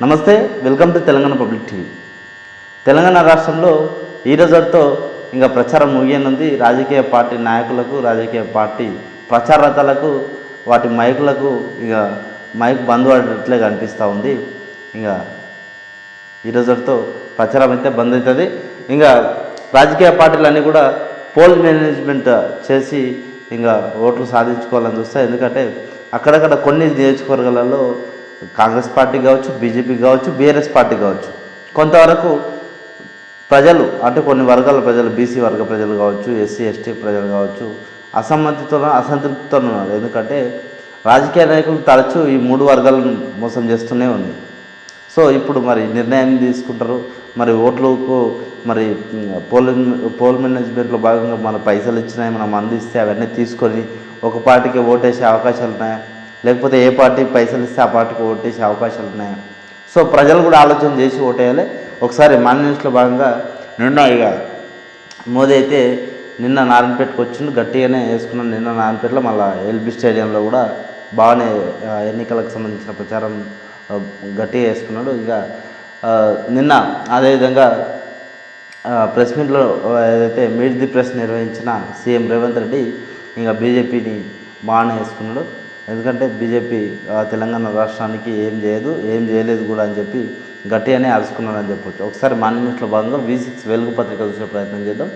నమస్తే welcome to Telangana public TV. Telangana రాష్ట్రంలో ఈ రోజుతో ఇంకా ప్రచారం ముగియనుంది. రాజకీయ పార్టీ నాయకులకు రాజకీయ పార్టీ ప్రచారతలకు వాటి మైకులకు ఇక మైక్ బంద్ పడినట్లే కనిపిస్తూ ఉంది. ఇంకా ఈ రోజుతో ప్రచారం అయితే బంద్ అవుతుంది. ఇంకా రాజకీయ పార్టీలన్నీ కూడా పోల్ మేనేజ్మెంట్ చేసి ఇంకా ఓట్లు సాధించుకోవాలని చూస్తే ఎందుకంటే అక్కడక్కడ కొన్ని నియోజకవర్గాలలో కాంగ్రెస్ పార్టీ కావచ్చు బీజేపీ కావచ్చు బీఆర్ఎస్ పార్టీ కావచ్చు. కొంతవరకు ప్రజలు అంటే కొన్ని వర్గాల ప్రజలు బీసీ వర్గ ప్రజలు కావచ్చు ఎస్సీ ఎస్టీ ప్రజలు కావచ్చు అసమ్మతితో అసంతృప్తితో ఉన్నారు. ఎందుకంటే రాజకీయ నాయకులు తరచూ ఈ మూడు వర్గాలను మోసం చేస్తూనే ఉంది. సో ఇప్పుడు మరి నిర్ణయం తీసుకుంటారు. మరి ఓట్లకు మరి పోలింగ్ పోల్ మేనేజ్మెంట్లో భాగంగా మన పైసలు ఇచ్చినాయి మనం అందిస్తే అవన్నీ తీసుకొని ఒక పార్టీకి ఓటేసే అవకాశాలు ఉన్నాయా లేకపోతే ఏ పార్టీ పైసలు ఇస్తే ఆ పార్టీకి ఓటేసే అవకాశాలు ఉన్నాయా? సో ప్రజలు కూడా ఆలోచన చేసి ఓటేయాలి. ఒకసారి మన న్యూస్లో భాగంగా నిన్న ఇక మోదీ అయితే నిన్న నారాయణపేటకు వచ్చిండు గట్టిగానే వేసుకున్నాను నిన్న నారాయణపేటలో మళ్ళీ ఎల్బీ స్టేడియంలో కూడా బాగానే ఎన్నికలకు సంబంధించిన ప్రచారం గట్టిగా వేసుకున్నాడు. ఇక నిన్న అదేవిధంగా ప్రెస్ మీట్లో ఏదైతే మీట్ ది ప్రెస్ నిర్వహించిన సీఎం రేవంత్ రెడ్డి ఇంకా బీజేపీని బాగానే వేసుకున్నాడు. ఎందుకంటే బీజేపీ తెలంగాణ రాష్ట్రానికి ఏం చేయదు ఏం చేయలేదు కూడా అని చెప్పి గట్టిగానే అరుచుకున్నాడు అని చెప్పొచ్చు. ఒకసారి మాన్యూస్లో భాగంగా వి సిక్స్ వెలుగు పత్రిక చూసే ప్రయత్నం చేద్దాం.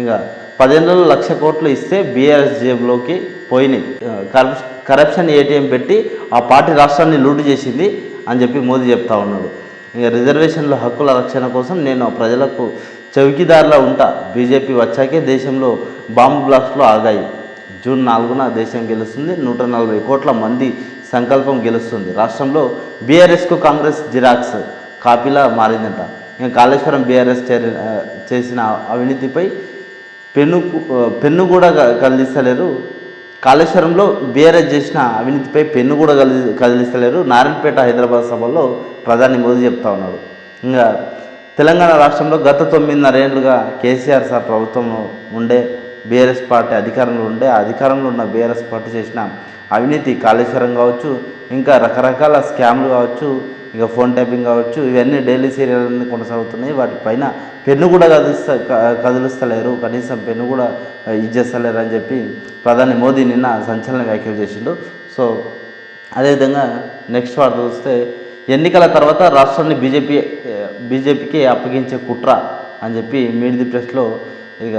ఇంకా పదిహేను లక్ష కోట్లు ఇస్తే బీఆర్ఎస్ జేబులోకి పోయినాయి కరప్ కరప్షన్ ఏటీఎం పెట్టి ఆ పార్టీ రాష్ట్రాన్ని లూటు చేసింది అని చెప్పి మోదీ చెప్తా ఉన్నాడు. ఇంకా రిజర్వేషన్ల హక్కుల రక్షణ కోసం నేను ప్రజలకు చౌకీదారులా ఉంటా. బీజేపీ వచ్చాకే దేశంలో బాంబు బ్లాస్ట్లు ఆగాయి. జూన్ నాలుగున దేశం గెలుస్తుంది. నూట నలభై కోట్ల మంది సంకల్పం గెలుస్తుంది. రాష్ట్రంలో బీఆర్ఎస్కు కాంగ్రెస్ జిరాక్స్ కాపీలా మారిందంట. ఇంకా కాళేశ్వరం బీఆర్ఎస్ చేరి చేసిన అవినీతిపై పెన్ను పెన్ను కూడా కదిలిస్తలేరు. కాళేశ్వరంలో బీఆర్ఎస్ చేసిన అవినీతిపై పెన్ను కూడా కదిలి కదిలిస్తలేరు. నారాయణపేట హైదరాబాద్ సభలో ప్రధాని మోదీ చెప్తా ఉన్నాడు ఇంకా తెలంగాణ రాష్ట్రంలో గత తొమ్మిదిన్నరేళ్ళుగా కేసీఆర్ సార్ ప్రభుత్వం ఉండే బీఆర్ఎస్ పార్టీ అధికారంలో ఉండే అధికారంలో ఉన్న బీఆర్ఎస్ పార్టీ చేసిన అవినీతి కాళేశ్వరం కావచ్చు ఇంకా రకరకాల స్కామ్లు కావచ్చు ఇంకా ఫోన్ ట్యాపింగ్ కావచ్చు ఇవన్నీ డైలీ సీరియల్ కొనసాగుతున్నాయి. వాటిపైన పెన్ను కూడా కదిలిస్త కదిలిస్తలేరు. కనీసం పెన్ను కూడా ఇచ్చేస్తలేరు అని చెప్పి ప్రధాని మోదీ నిన్న సంచలన వ్యాఖ్యలు చేసిండు. సో అదేవిధంగా నెక్స్ట్ వార్త చూస్తే ఎన్నికల తర్వాత రాష్ట్రాన్ని బీజేపీ బీజేపీకి అప్పగించే కుట్ర అని చెప్పి మీడిది ప్రెస్లో ఇక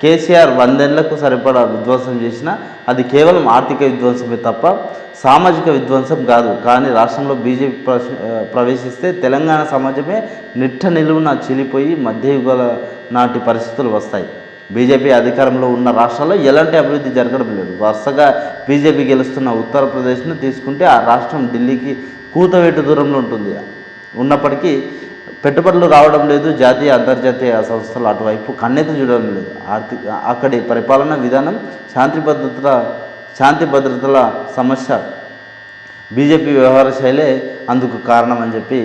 కేసీఆర్ వందేళ్ళకు సరిపడా విధ్వంసం చేసినా అది కేవలం ఆర్థిక విధ్వంసమే తప్ప సామాజిక విధ్వంసం కాదు. కానీ రాష్ట్రంలో బీజేపీ ప్రవేశిస్తే తెలంగాణ సమాజమే నిట్ట నిలువున చిలిపోయి మధ్యయుగాల నాటి పరిస్థితులు వస్తాయి. బీజేపీ అధికారంలో ఉన్న రాష్ట్రాల్లో ఎలాంటి అభివృద్ధి జరగడం లేదు. వరుసగా బీజేపీ గెలుస్తున్న ఉత్తరప్రదేశ్ను తీసుకుంటే ఆ రాష్ట్రం ఢిల్లీకి కూతవేటు దూరంలో ఉంటుంది. ఉన్నప్పటికీ పెట్టుబడులు రావడం లేదు జాతీయ అంతర్జాతీయ సంస్థలు అటువైపు కన్నెత్తి చూడడం లేదు. ఆర్థిక అక్కడి పరిపాలన విధానం శాంతి భద్రతల శాంతి భద్రతల సమస్య. బీజేపీ వ్యవహార శైలే అందుకు కారణం అని చెప్పి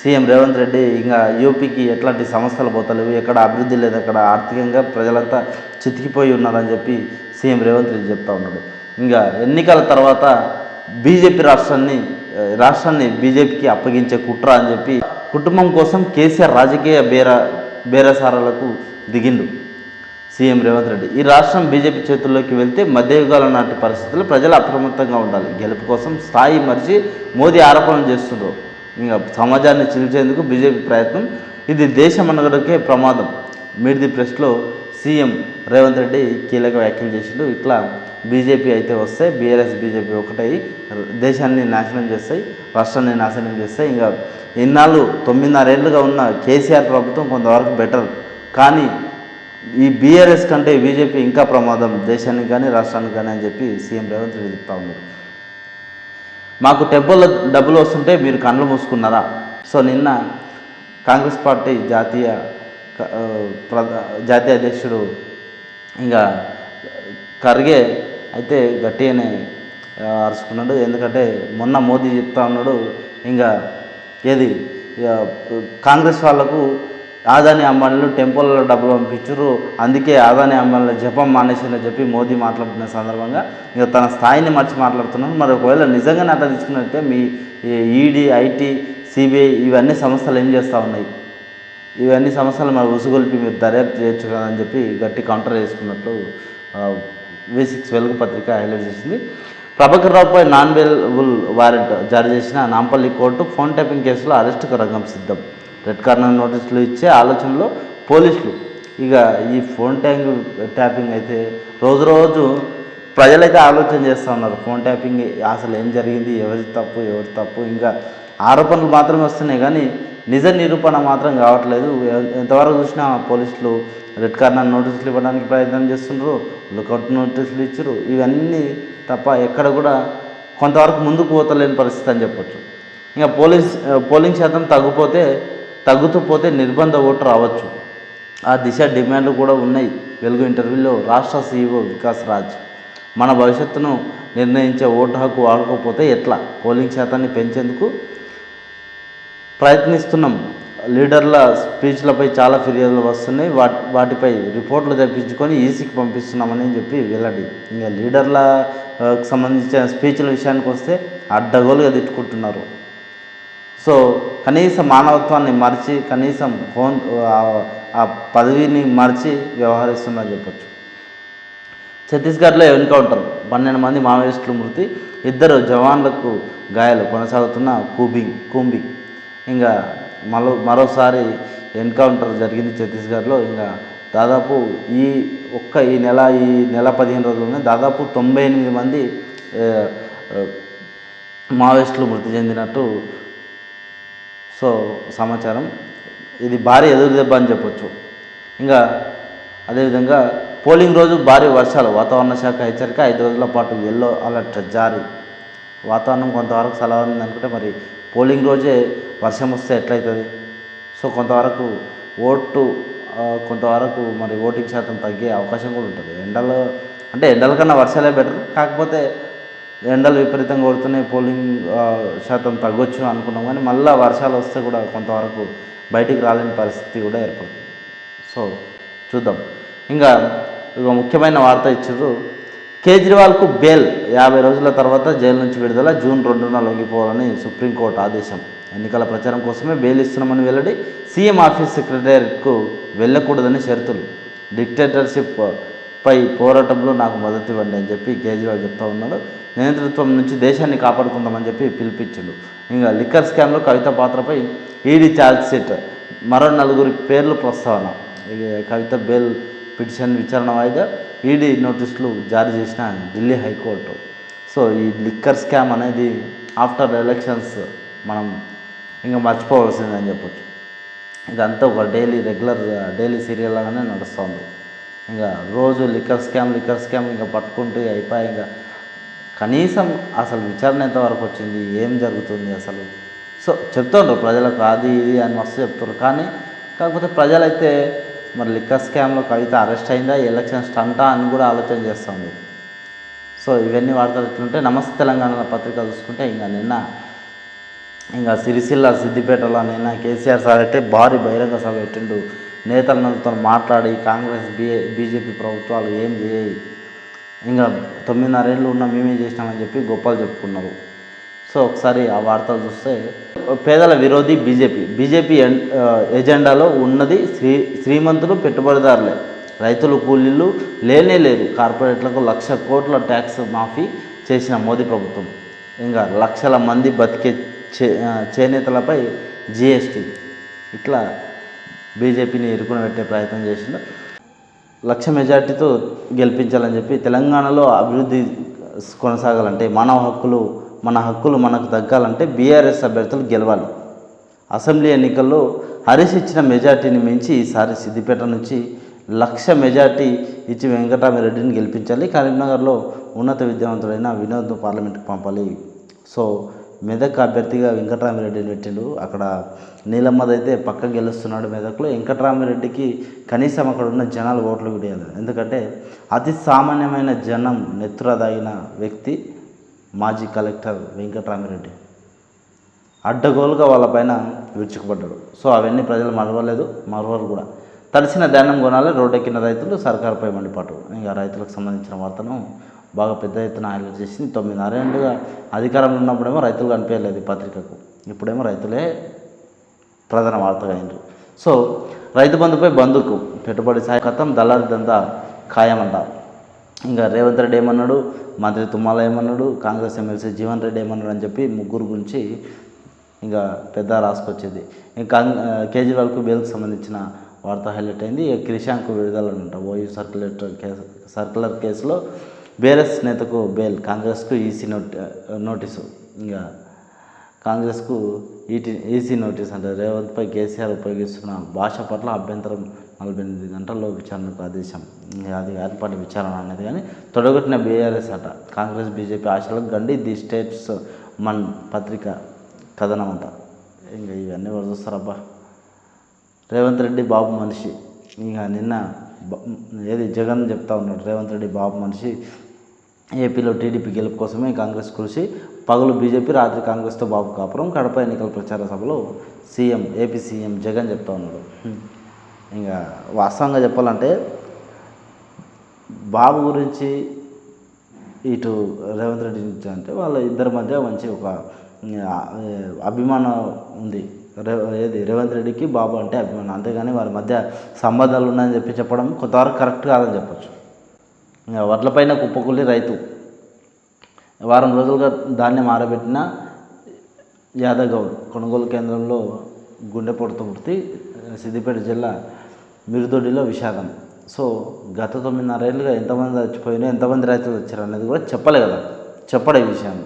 సీఎం రేవంత్ రెడ్డి ఇంకా యూపీకి ఎట్లాంటి సమస్యలు పోతలేవు ఎక్కడ అభివృద్ధి లేదు అక్కడ ఆర్థికంగా ప్రజలంతా చితికిపోయి ఉన్నారని చెప్పి సీఎం రేవంత్ రెడ్డి చెప్తా ఉన్నాడు. ఇంకా ఎన్నికల తర్వాత బీజేపీ రాష్ట్రాన్ని రాష్ట్రాన్ని బీజేపీకి అప్పగించే కుట్ర అని చెప్పి కుటుంబం కోసం కేసీఆర్ రాజకీయ బేర బేరసారాలకు దిగిండు సీఎం రేవంత్ రెడ్డి. ఈ రాష్ట్రం బీజేపీ చేతుల్లోకి వెళ్తే మధ్యయుగాల నాటి పరిస్థితులు ప్రజలు అప్రమత్తంగా ఉండాలి. గెలుపు కోసం స్థాయి మరిచి మోదీ ఆరోపణలు చేస్తుండ్రు. ఇంకా సమాజాన్ని చిల్చేందుకు బీజేపీ ప్రయత్నం. ఇది దేశం అనగడకే ప్రమాదం. మీడిది ప్రెస్లో సీఎం రేవంత్ రెడ్డి కీలక వ్యాఖ్యలు చేసిండు. ఇట్లా బీజేపీ అయితే వస్తాయి బీఆర్ఎస్ బీజేపీ ఒకటై దేశాన్ని నాశనం చేస్తాయి రాష్ట్రాన్ని నాశనం చేస్తాయి. ఇంకా ఇన్నాళ్ళు తొమ్మిదిన్నరేళ్ళుగా ఉన్న కేసీఆర్ ప్రభుత్వం కొంతవరకు బెటర్. కానీ ఈ బీఆర్ఎస్ కంటే బీజేపీ ఇంకా ప్రమాదం దేశానికి కానీ రాష్ట్రానికి కానీ అని చెప్పి సీఎం రేవంత్ రెడ్డి చెప్తా ఉన్నారు. మాకు టెంపుల్లో డబ్బులు వస్తుంటే మీరు కళ్ళు మూసుకున్నారా? సో నిన్న కాంగ్రెస్ పార్టీ జాతీయ ప్రధా జాతీయ అధ్యక్షుడు ఇంకా ఖర్గే అయితే గట్టిగానే అరుచుకున్నాడు. ఎందుకంటే మొన్న మోదీ చెప్తా ఉన్నాడు ఇంకా ఏది ఇక కాంగ్రెస్ వాళ్ళకు ఆదాని అంబానీలు టెంపుల్లో డబ్బులు పంపించారు అందుకే ఆదాని అంబానీల జపం మానేసిందని చెప్పి మోదీ మాట్లాడుతున్న సందర్భంగా ఇక తన స్థాయిని మర్చి మాట్లాడుతున్నాను మరి ఒకవేళ నిజంగానే అట్లా తీసుకున్నట్టే మీ ఈడీ ఐటీ సిబిఐ ఇవన్నీ సంస్థలు ఏం చేస్తూ ఉన్నాయి? ఇవన్నీ సమస్యలు మరి ఉసుగొల్పి మీరు దర్యాప్తు చేయొచ్చు కదా అని చెప్పి గట్టి కౌంటర్ వేసుకున్నట్లు వి సిక్స్ వెలుగు పత్రిక హైలైట్ చేసింది. ప్రభాకర్ రావుపై నాన్ వేలబుల్ వారెంట్ జారీ చేసిన నాంపల్లి కోర్టు ఫోన్ ట్యాపింగ్ కేసులో అరెస్టుకు రంగం సిద్ధం. రెడ్ కార్నర్ నోటీసులు ఇచ్చే ఆలోచనలో పోలీసులు. ఇక ఈ ఫోన్ ట్యాంక్ ట్యాపింగ్ అయితే రోజు రోజు ప్రజలైతే ఆలోచన చేస్తూ ఉన్నారు. ఫోన్ ట్యాపింగ్ అసలు ఏం జరిగింది? ఎవరి తప్పు? ఎవరి తప్పు? ఇంకా ఆరోపణలు మాత్రమే వస్తున్నాయి కానీ నిజ నిరూపణ మాత్రం కావట్లేదు. ఎంతవరకు చూసినా పోలీసులు రెడ్ కార్నర్ నోటీసులు ఇవ్వడానికి ప్రయత్నం చేస్తున్నారు లుకౌట్ నోటీసులు ఇచ్చారు ఇవన్నీ తప్ప ఎక్కడ కూడా కొంతవరకు ముందుకు పోతలేని పరిస్థితి అని చెప్పొచ్చు. ఇంకా పోలీస్ పోలింగ్ శాతం తగ్గిపోతే తగ్గుతూ పోతే నిర్బంధ ఓటు రావచ్చు. ఆ దిశ డిమాండ్లు కూడా ఉన్నాయి. వెలుగు ఇంటర్వ్యూలో రాష్ట్ర సీఈఓ వికాస్ రాజ్. మన భవిష్యత్తును నిర్ణయించే ఓటు హక్కు వాడుకోకపోతే ఎట్లా? పోలింగ్ శాతాన్ని పెంచేందుకు ప్రయత్నిస్తున్నాం. లీడర్ల స్పీచ్లపై చాలా ఫిర్యాదులు వస్తున్నాయి. వాటి వాటిపై రిపోర్ట్లు తెప్పించుకొని ఈసీకి పంపిస్తున్నామని చెప్పి వెల్లడి. ఇంకా లీడర్లకు సంబంధించిన స్పీచ్ల విషయానికి వస్తే అడ్డగోలుగా తిట్టుకుంటున్నారు. సో కనీసం మానవత్వాన్ని మరిచి కనీసం ఫోన్ ఆ- ఆ పదవిని మరిచి వ్యవహరిస్తుందని చెప్పొచ్చు. ఛత్తీస్గఢ్లో ఎన్కౌంటర్ పన్నెండు మంది మావోయిస్టులు మృతి ఇద్దరు జవాన్లకు గాయాలు కొనసాగుతున్న కూబింగ్ కూంబింగ్. ఇంకా మరో మరోసారి ఎన్కౌంటర్ జరిగింది ఛత్తీస్గఢ్లో ఇంకా దాదాపు ఈ ఒక్క ఈ నెల ఈ నెల పదిహేను రోజుల్లోనే దాదాపు తొంభై ఎనిమిది మంది మావోయిస్టులు మృతి చెందినట్టు సో సమాచారం. ఇది భారీ ఎదురు దెబ్బ అని చెప్పొచ్చు. ఇంకా అదేవిధంగా పోలింగ్ రోజు భారీ వర్షాలు వాతావరణ శాఖ హెచ్చరిక ఐదు రోజుల పాటు ఎల్లో అలర్ట్ జారీ. వాతావరణం కొంతవరకు సలహా అనుకుంటే మరి పోలింగ్ రోజే వర్షం వస్తే ఎట్లయితుంది? సో కొంతవరకు ఓటు కొంతవరకు మరి ఓటింగ్ శాతం తగ్గే అవకాశం కూడా ఉంటుంది. ఎండలు అంటే ఎండల కన్నా వర్షాలే బెటర్. కాకపోతే ఎండలు విపరీతంగా కొడుతున్నాయి పోలింగ్ శాతం తగ్గొచ్చు అనుకున్నాం కానీ మళ్ళీ వర్షాలు వస్తే కూడా కొంతవరకు బయటికి రాలేని పరిస్థితి కూడా ఏర్పడుతుంది. సో చూద్దాం. ఇంకా ఒక ముఖ్యమైన వార్త ఇచ్చారు కేజ్రీవాల్కు బెయిల్ యాభై రోజుల తర్వాత జైలు నుంచి విడుదల జూన్ రెండున లొంగిపోవాలని సుప్రీంకోర్టు ఆదేశం. ఎన్నికల ప్రచారం కోసమే బెయిల్ ఇస్తున్నామని వెల్లడి సీఎం ఆఫీస్ సెక్రటేరియట్కు వెళ్ళకూడదని షరతులు. డిక్టేటర్షిప్ పై పోరాటంలో నాకు మద్దతు ఇవ్వండి అని చెప్పి కేజ్రీవాల్ చెప్తా ఉన్నాడు. నేతృత్వం నుంచి దేశాన్ని కాపాడుకుందామని చెప్పి పిలిపించాడు. ఇంకా లిక్కర్ స్కామ్లో కవిత పాత్రపై ఈడీ ఛార్జ్షీట్ మరో నలుగురి పేర్లు ప్రస్తావన. కవిత బెయిల్ పిటిషన్ విచారణ వాయిదా. ఈడీ నోటీసులు జారీ చేసిన ఢిల్లీ హైకోర్టు. సో ఈ లిక్కర్ స్కామ్ అనేది ఆఫ్టర్ ఎలక్షన్స్ మనం ఇంకా మర్చిపోవాల్సిందని చెప్పొచ్చు. ఇదంతా ఒక డైలీ రెగ్యులర్ డైలీ సీరియల్ లాగానే నడుస్తుంది. ఇంకా రోజు లిక్కర్ స్కామ్ లిక్కర్ స్కామ్ ఇంకా పట్టుకుంటూ అయిపోయి ఇంకా కనీసం అసలు విచారణ ఎంతవరకు వచ్చింది ఏం జరుగుతుంది అసలు? సో చెప్తుండ్రు ప్రజలకు అది ఇది అని మస్తు చెప్తారు కానీ కాకపోతే ప్రజలైతే మరి లిక్కర్ స్కామ్లో కవిత అరెస్ట్ అయిందా ఎలక్షన్ స్టంటా అని కూడా ఆలోచన చేస్తుంది. సో ఇవన్నీ వార్తలు ఎట్లుంటే నమస్తే తెలంగాణ పత్రిక చూసుకుంటే ఇంకా నిన్న ఇంకా సిరిసిల్ల సిద్దిపేటలో నిన్న కేసీఆర్ సార్ అయితే భారీ బహిరంగ సభ పెట్టిండు. నేతలతో మాట్లాడి కాంగ్రెస్ బీఏ బీజేపీ ప్రభుత్వాలు ఏం చేయి ఇంకా తొమ్మిదిన్నరేళ్ళు ఉన్న మేమే చేసినామని చెప్పి గొప్పలు చెప్పుకున్నారు. సో ఒకసారి ఆ వార్తలు చూస్తే పేదల విరోధి బీజేపీ. బీజేపీ ఎన్- ఎజెండాలో ఉన్నది శ్రీ శ్రీమంతులు పెట్టుబడిదారులే. రైతులు కూలీలు లేనే లేదు. కార్పొరేట్లకు లక్ష కోట్ల ట్యాక్స్ మాఫీ చేసిన మోదీ ప్రభుత్వం. ఇంకా లక్షల మంది బతికే చే చేనేతలపై జిఎస్టీ. ఇట్లా బీజేపీని ఇరుకున పెట్టే ప్రయత్నం చేసిండు. లక్ష మెజార్టీతో గెలిపించాలని చెప్పి తెలంగాణలో అభివృద్ధి కొనసాగాలంటే మానవ హక్కులు మన హక్కులు మనకు తగ్గాలంటే బీఆర్ఎస్ అభ్యర్థులు గెలవాలి. అసెంబ్లీ ఎన్నికల్లో హరీష్ ఇచ్చిన మెజార్టీని మించి ఈసారి సిద్దిపేట నుంచి లక్ష మెజార్టీ ఇచ్చి వెంకటరామిరెడ్డిని గెలిపించాలి. కరీంనగర్లో ఉన్నత విద్యావంతుడైన వినోద్ను పార్లమెంట్కి పంపాలి. సో మెదక్ అభ్యర్థిగా వెంకటరామిరెడ్డిని పెట్టిండు. అక్కడ నీలమ్మదైతే పక్క గెలుస్తున్నాడు మెదక్లో. వెంకటరామిరెడ్డికి కనీసం అక్కడ ఉన్న జనాలు ఓట్లు విడియాలి ఎందుకంటే అతి సామాన్యమైన జనం నెత్తుర దాగిన వ్యక్తి మాజీ కలెక్టర్ వెంకటరామిరెడ్డి. అడ్డగోలుగా వాళ్ళపైన విరుచుకుపడ్డాడు. సో అవన్నీ ప్రజలు మరవలేదు మరవరు కూడా. తడిసిన ధాన్యం కొనాలి రోడ్డెక్కిన రైతులు సర్కారుపై మండిపాటు ఇంకా రైతులకు సంబంధించిన వార్తను బాగా పెద్ద ఎత్తున హైలైట్ చేసింది. తొమ్మిదిన్నరేళ్ళుగా అధికారంలో ఉన్నప్పుడేమో రైతులు కనిపించలేదు పత్రికకు. ఇప్పుడేమో రైతులే ప్రధాన వార్తగా అయినారు. సో రైతు బంధుపై బంధుకు పెట్టుబడి సాయ కథం దళారి దందా ఖాయమంట. ఇంకా రేవంత్ రెడ్డి ఏమన్నాడు? మంత్రి తుమ్మల ఏమన్నాడు? కాంగ్రెస్ ఎమ్మెల్సీ జీవన్ రెడ్డి ఏమన్నాడు అని చెప్పి ముగ్గురు గురించి ఇంకా పెద్ద రాసుకొచ్చేది. ఇంకా కేజ్రీవాల్కు బెయిల్కి సంబంధించిన వార్త హైలైట్ అయింది. ఇక క్రిషాంక్ విడుదల అంట ఓయూ సర్క్యులేటర్ కేసు సర్క్యులర్ కేసులో బీఆర్ఎస్ నేతకు బెయిల్ కాంగ్రెస్కు ఈసీ నోటి నోటీసు. ఇంకా కాంగ్రెస్కు ఈటీ ఈసీ నోటీస్ అంటే రేవంత్పై కేసీఆర్ ఉపయోగిస్తున్న భాష పట్ల అభ్యంతరం నలభై ఎనిమిది గంటల్లో విచారణకు ఆదేశం. ఇంకా అది ఏర్పాటు విచారణ అనేది కానీ తొడగొట్టిన బీఆర్ఎస్ అట. కాంగ్రెస్ బీజేపీ ఆశలకు గండి ది స్టేట్స్ మన్ పత్రిక కథనం అంట. ఇంకా ఇవన్నీ వరదొస్తారబ్బా రేవంత్ రెడ్డి బాబు మనిషి. ఇంకా నిన్న ఏది జగన్ చెప్తా ఉన్నాడు. రేవంత్ రెడ్డి బాబు మనిషి ఏపీలో టీడీపీ గెలుపు కోసమే కాంగ్రెస్ కృషి. పగలు బీజేపీ రాత్రి కాంగ్రెస్తో బాబు కాపురం. కడప ఎన్నికల ప్రచార సభలో సీఎం ఏపీ సీఎం జగన్ చెప్తా ఉన్నాడు. ఇంకా వాస్తవంగా చెప్పాలంటే బాబు గురించి ఇటు రేవంత్ రెడ్డి అంటే వాళ్ళ ఇద్దరి మధ్య మంచి ఒక అభిమానం ఉంది. రే ఏది? రేవంత్ రెడ్డికి బాబు అంటే అభిమానం. అంతేగాని వారి మధ్య సంబంధాలు ఉన్నాయని చెప్పి చెప్పడం కొంతవరకు కరెక్ట్ కాదని చెప్పొచ్చు. వడ్లపైన కుప్పకూలి రైతు. వారం రోజులుగా ధాన్యం ఆరబెట్టిన యాదగౌడ్ కొనుగోలు కేంద్రంలో గుండెపోటుతో మృతి సిద్దిపేట జిల్లా మిరుదొడ్డిలో విషాదం. సో గత తొమ్మిదిన్నరేళ్ళుగా ఎంతమంది చచ్చిపోయినా ఎంతమంది రైతులు వచ్చారు అనేది కూడా చెప్పలే కదా. చెప్పడే విషయం. విషయాన్ని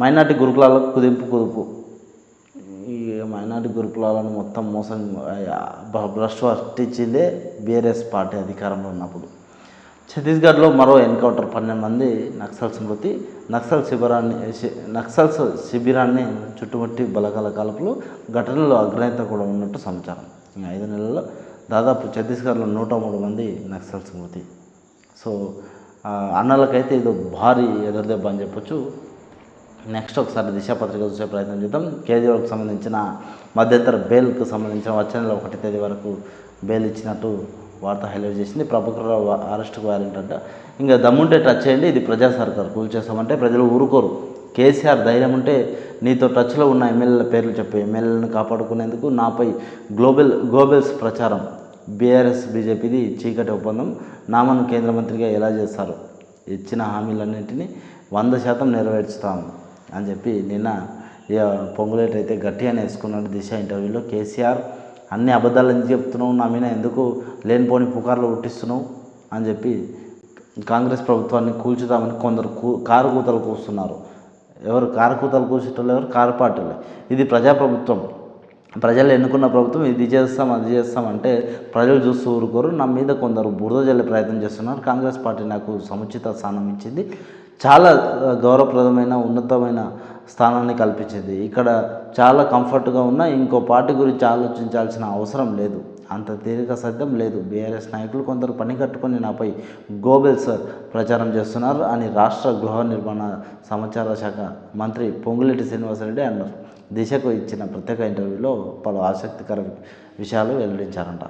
మైనార్టీ గురుకులాలకు కుదింపు కుదుపు. ఈ మైనార్టీ గురుకులాలను మొత్తం మోసం భ్రష్టు పట్టించిందే బీఆర్ఎస్ పార్టీ అధికారంలో ఉన్నప్పుడు. ఛత్తీస్గఢ్లో మరో ఎన్కౌంటర్ పన్నెండు మంది నక్సల్స్ మృతి నక్సల్ శిబిరాన్ని శి- నక్సల్స్ శిబిరాన్ని చుట్టుముట్టి బలగాల కాల్పులు ఘటనలో అగ్రనేత కూడా ఉన్నట్టు సమాచారం. ఐదు నెలల్లో దాదాపు ఛత్తీస్గఢ్లో నూట మూడు మంది నక్సల్స్ మృతి సో అన్నలకైతే ఇది భారీ ఎదురుదెబ్బ అని చెప్పొచ్చు. నెక్స్ట్ ఒకసారి దిశ పత్రిక చూసే ప్రయత్నం చేద్దాం. కేజీఆర్కు సంబంధించిన మధ్యంతర బెయిల్కు సంబంధించిన వచ్చే నెల ఒకటి తేదీ వరకు బెయిల్ ఇచ్చినట్టు వార్త హైలైట్ చేసింది. ప్రభాకర్రావు అరెస్ట్కు వారెంట్ అంట. ఇంకా దమ్ముంటే టచ్ చేయండి. ఇది ప్రజా సర్కార్. కూల్ చేస్తామంటే ప్రజలు ఊరుకోరు. కేసీఆర్ ధైర్యం ఉంటే నీతో టచ్లో ఉన్న ఎమ్మెల్యేల పేర్లు చెప్పు. ఎమ్మెల్యేలను కాపాడుకునేందుకు నాపై గ్లోబల్ గ్లోబల్స్ ప్రచారం. బీఆర్ఎస్ బీజేపీది చీకటి ఒప్పందం. నామను కేంద్ర మంత్రిగా ఎలా చేస్తారు? ఇచ్చిన హామీలన్నింటినీ వంద శాతం నెరవేర్చుతాము అని చెప్పి నిన్న పొంగులేటైతే పొంగులేటి గట్టిగానే వేసుకున్నాడు దిశ ఇంటర్వ్యూలో కేసీఆర్. అన్ని అబద్ధాలు ఎందుకు చెప్తున్నావు? నా మీద ఎందుకు లేనిపోని పుకార్లు పుట్టిస్తున్నావు? అని చెప్పి కాంగ్రెస్ ప్రభుత్వాన్ని కూల్చుదామని కొందరు కూ కారు కూతలు కూస్తున్నారు. ఎవరు కారు కూతలు కూర్చేటోళ్ళు ఎవరు? కారు పార్టీలే. ఇది ప్రజాప్రభుత్వం. ప్రజలు ఎన్నుకున్న ప్రభుత్వం ఇది చేస్తాం అది చేస్తాం అంటే ప్రజలు చూస్తూ ఊరుకోరు. నా మీద కొందరు బురద జల్లే ప్రయత్నం చేస్తున్నారు. కాంగ్రెస్ పార్టీ నాకు సముచిత స్థానం ఇచ్చింది. చాలా గౌరవప్రదమైన ఉన్నతమైన స్థానాన్ని కల్పించింది. ఇక్కడ చాలా కంఫర్ట్గా ఉన్న ఇంకో పార్టీ గురించి ఆలోచించాల్సిన అవసరం లేదు. అంత తీరిక సత్యం లేదు. బీఆర్ఎస్ నాయకులు కొందరు పని కట్టుకొని నాపై గోబెల్స్ ప్రచారం చేస్తున్నారు అని రాష్ట్ర గృహ నిర్మాణ సమాచార శాఖ మంత్రి పొంగులేటి శ్రీనివాసరెడ్డి అన్నారు. దిశకు ఇచ్చిన ప్రత్యేక ఇంటర్వ్యూలో పలు ఆసక్తికర విషయాలు వెల్లడించారంట.